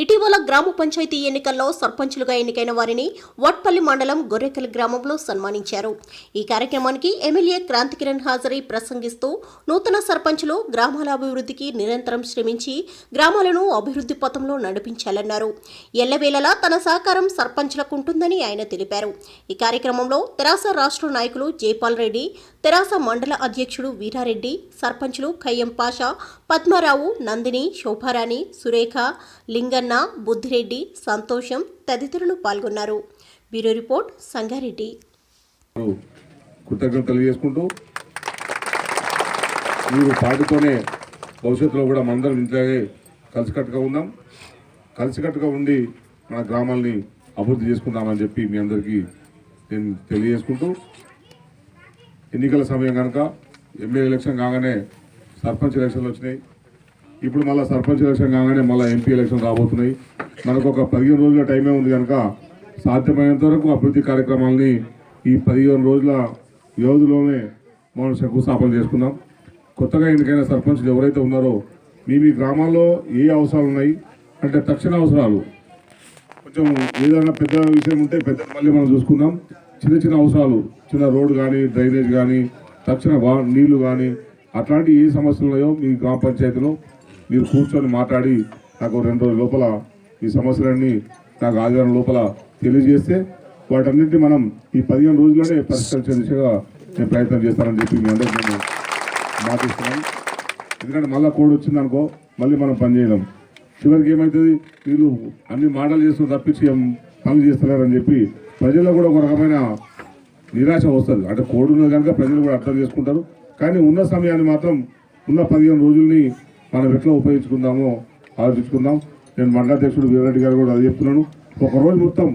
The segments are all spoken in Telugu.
ఇటీవల గ్రామ పంచాయతీ ఎన్నికల్లో సర్పంచులుగా ఎన్నికైన వారిని వట్పల్లి మండలం గొర్రెకల్ గ్రామంలో సన్మానించారు. ఈ కార్యక్రమానికి ఎమ్మెల్యే క్రాంతికిరణ్ హాజరై ప్రసంగిస్తూ నూతన సర్పంచులు గ్రామాల అభివృద్ధికి నిరంతరం శ్రమించి గ్రామాలను అభివృద్ధి పథంలో నడిపించాలన్నారు. ఎల్లవేళలా తన సహకారం సర్పంచులకు ఉంటుందని ఆయన తెలిపారు. ఈ కార్యక్రమంలో తెరాస రాష్ట్ర నాయకులు జైపాల్ రెడ్డి తెరాస మండల అధ్యక్షుడు వీరారెడ్డి సర్పంచులు ఖయ్యం పాషా పద్మారావు నందిని శోభారాణి సురేఖ లింగన్న బుద్ధిరెడ్డి సంతోషం తదితరులు పాల్గొన్నారు. Bureau report Sangareddy. కృతజ్ఞతలు తెలియజేసుకుంటూ మీరు పాడుతూనే భవిష్యత్తులో కూడా మనందరం ఇంట్లాగే కలిసికట్టుగా ఉందాం. కలిసికట్టుగా ఉండి మన గ్రామాల్ని అభివృద్ధి చేసుకుందామని చెప్పి మీ అందరికీ నేను తెలియజేసుకుంటూ ఎన్నికల సమయం కనుక ఎమ్మెల్యే ఎలక్షన్ కాగానే సర్పంచ్ ఎలక్షన్లు వచ్చినాయి. ఇప్పుడు మళ్ళీ సర్పంచ్ ఎలక్షన్ కాగానే మళ్ళీ ఎంపీ ఎలక్షన్ రాబోతున్నాయి. మనకు ఒక పదిహేను రోజుల టైమే ఉంది కనుక సాధ్యమైనంత వరకు అభివృద్ధి కార్యక్రమాలని ఈ పదిహేను రోజుల వ్యవధిలోనే మనం శంకుస్థాపన చేసుకుందాం. కొత్తగా ఎన్నికైన సర్పంచ్లు ఎవరైతే ఉన్నారో మీ మీ గ్రామాల్లో ఏ అవసరాలు ఉన్నాయి? అంటే తక్షణ అవసరాలు. కొంచెం ఏదైనా పెద్ద విషయం ఉంటే పెద్ద మళ్ళీ మనం చూసుకుందాం. చిన్న చిన్న అవసరాలు చిన్న రోడ్డు కానీ డ్రైనేజ్ కానీ తక్షణ వా నీళ్ళు కానీ అట్లాంటి ఏ సమస్యలు ఉన్నాయో మీ గ్రామ పంచాయతీలో మీరు కూర్చొని మాట్లాడి నాకు రెండు రోజుల లోపల ఈ సమస్యలన్నీ నాకు ఆదివారం లోపల తెలియజేస్తే వాటన్నింటినీ మనం ఈ పదిహేను రోజుల్లోనే పరిష్కరించే దిశగా నేను ప్రయత్నం చేస్తానని చెప్పి మీ అందరికీ నేను మాటిస్తున్నాను. ఎందుకంటే మళ్ళీ కోడ్ వచ్చింది అనుకో మళ్ళీ మనం పని చేయడం చివరికి ఏమవుతుంది వీళ్ళు అన్ని మాటలు చేస్తూ తప్పించి పనులు చేస్తలేరని చెప్పి ప్రజల్లో కూడా ఒక రకమైన నిరాశ వస్తుంది. అంటే కోడ్ ఉన్నది కనుక ప్రజలు కూడా అర్థం చేసుకుంటారు. కానీ ఉన్న సమయాన్ని మాత్రం ఉన్న పదిహేను రోజుల్ని మనం ఎట్లా ఉపయోగించుకుందామో ఆలోచించుకుందాం. నేను మండలాధ్యక్షుడు వీరెడ్డి గారు కూడా అది చెప్తున్నాను. ఒకరోజు మొత్తం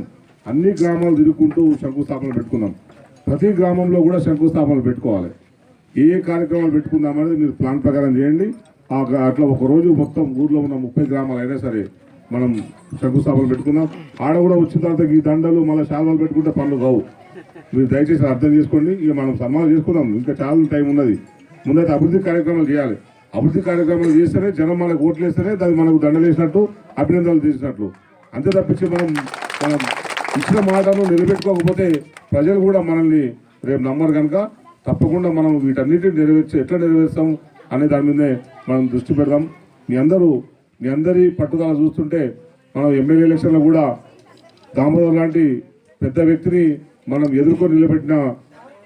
అన్ని గ్రామాలు తిరుగుకుంటూ శంకుస్థాపన పెట్టుకుందాం. ప్రతి గ్రామంలో కూడా శంకుస్థాపనలు పెట్టుకోవాలి. ఏ కార్యక్రమాలు పెట్టుకుందామనేది మీరు ప్లాన్ ప్రకారం చేయండి. అట్లా ఒకరోజు మొత్తం ఊర్లో ఉన్న ముప్పై గ్రామాలు అయినా సరే మనం శంకుస్థాపన పెట్టుకుందాం. ఆడ కూడా వచ్చిన తర్వాత ఈ దండలు మళ్ళీ శాల్వాలు పెట్టుకుంటే పనులు కావు. మీరు దయచేసి అర్థం చేసుకోండి. ఇక మనం సన్మానం చేసుకుందాం ఇంకా చాలా టైం ఉన్నది. ముందైతే అభివృద్ధి కార్యక్రమాలు చేయాలి. అభివృద్ధి కార్యక్రమాలు చేస్తేనే జనం మనకు ఓట్లు వేస్తేనే దాన్ని మనకు దండలేసినట్టు అభినందనలు చేసినట్లు అంతే తప్పించి మనం మనం ఇచ్చిన మాటను నిలబెట్టుకోకపోతే ప్రజలు కూడా మనల్ని రేపు నమ్మరు కనుక. తప్పకుండా మనం వీటన్నిటిని నెరవేర్చి ఎట్లా నెరవేర్స్తాం అనే దాని మీదే మనం దృష్టి పెడదాం. మీ అందరూ మీ అందరి పట్టుదల చూస్తుంటే మనం ఎమ్మెల్యే ఎలక్షన్లో కూడా దామోదర్ లాంటి పెద్ద వ్యక్తిని మనం ఎదుర్కొని నిలబెట్టిన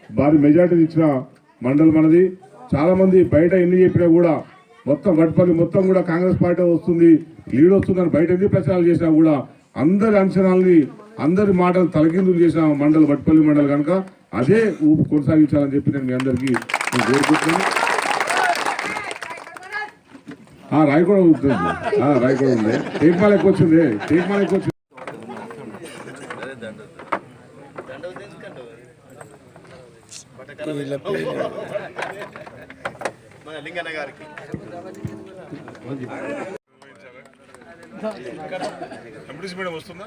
భారీ మెజార్టీని ఇచ్చిన మండలి మనది. చాలామంది బయట ఎన్ని చెప్పినా కూడా మొత్తం గడ్పల్లి మొత్తం కూడా కాంగ్రెస్ పార్టీ వస్తుంది లీడ్ వస్తుందని బయట ఎన్ని ప్రచారాలు చేసినా కూడా అందరి అంచనాల్ని అందరి మాటలు తలకిందులు చేసిన మండలి బట్పల్లి మండలి కనుక అదే ఊపు కొనసాగించాలని చెప్పి నేను మీ అందరికీ కోరుకుంటున్నాను. ఆ, ఉంటుంది ఆ, ఉంది. టేక్మాల ఎక్కువ వచ్చింది. టేక్మాల ఎక్కువ వచ్చింది. లింగన్న గారికి మేడం వస్తుందా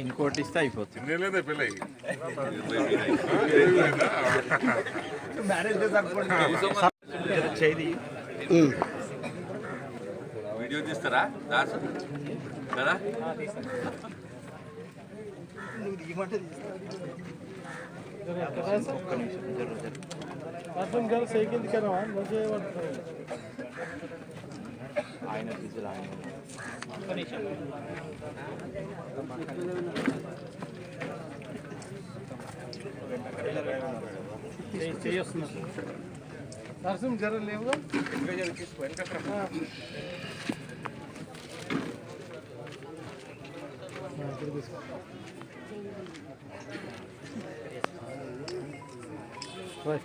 ఇంకోటి ఇస్తే అయిపోతుంది. మ్యారేజ్ చేయి చేది వీడియో తీస్తారా దాసు కదా ఆయన ఫీజులు ఆయన నరసింహ జర లేవుగా Right.